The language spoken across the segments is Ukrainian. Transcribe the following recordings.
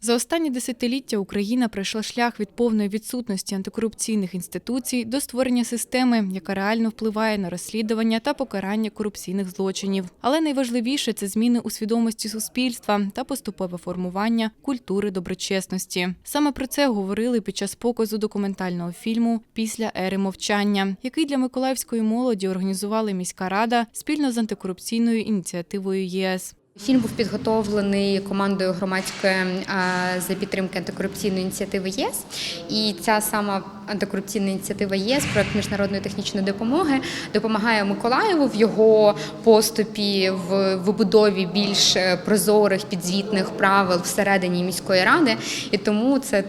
За останні десятиліття Україна пройшла шлях від повної відсутності антикорупційних інституцій до створення системи, яка реально впливає на розслідування та покарання корупційних злочинів. Але найважливіше це зміни у свідомості суспільства та поступове формування культури доброчесності. Саме про це говорили під час показу документального фільму Після ери мовчання, який для миколаївської молоді організували міська рада спільно з антикорупційною ініціативою ЄС. Фільм був підготовлений командою громадської е, за підтримки антикорупційної ініціативи ЄС. І ця сама антикорупційна ініціатива ЄС, проект міжнародної технічної допомоги, допомагає Миколаєву в його поступі в вибудові більш е, прозорих підзвітних правил всередині міської ради. І тому це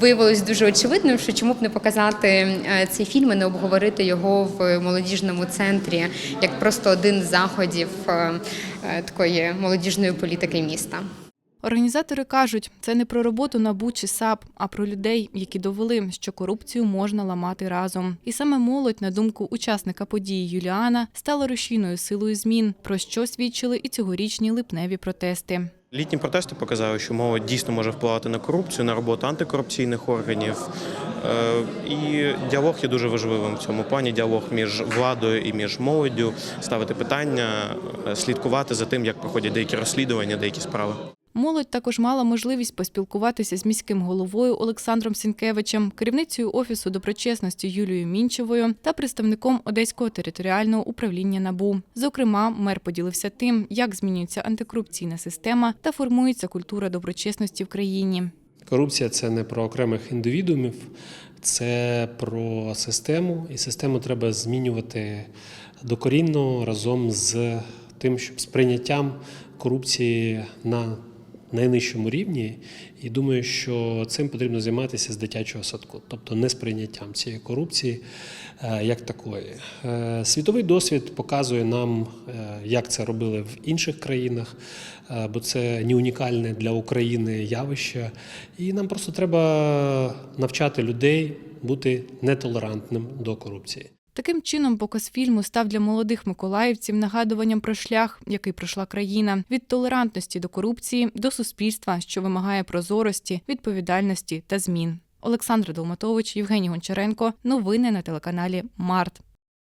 виявилось дуже очевидним, що чому б не показати е, цей фільм і не обговорити його в молодіжному центрі як просто один з заходів е, е, такої молодіжної політики міста. Організатори кажуть, це не про роботу НАБУ чи САП, а про людей, які довели, що корупцію можна ламати разом. І саме молодь, на думку учасника події Юліана, стала рушійною силою змін, про що свідчили і цьогорічні липневі протести. Літні протести показали, що мова дійсно може впливати на корупцію, на роботу антикорупційних органів. Е, І діалог є дуже важливим в цьому плані. Діалог між владою і між молоддю, ставити питання, е, слідкувати за тим, як проходять деякі розслідування, деякі справи. Молодь також мала можливість поспілкуватися з міським головою Олександром Сінкевичем, керівницею офісу доброчесності Юлією Мінчевою та представником Одеського територіального управління НАБУ. Зокрема, мер поділився тим, як змінюється антикорупційна система та формується культура доброчесності в країні. Корупція це не про окремих індивідуумів, це про систему, і систему треба змінювати докорінно разом з тим, щоб з прийняттям корупції на найнижчому рівні. І думаю, що цим потрібно займатися з дитячого садку, тобто не з прийняттям цієї корупції е, як такої. Е, Світовий досвід показує нам, е, як це робили в інших країнах, бо це не унікальне для України явище. І нам просто треба навчати людей бути нетолерантним до корупції. Таким чином, показ фільму став для молодих миколаївців нагадуванням про шлях, який пройшла країна від толерантності до корупції до суспільства, що вимагає прозорості, відповідальності та змін. Олександр Долматович, Євгеній Гончаренко. Новини на телеканалі Март.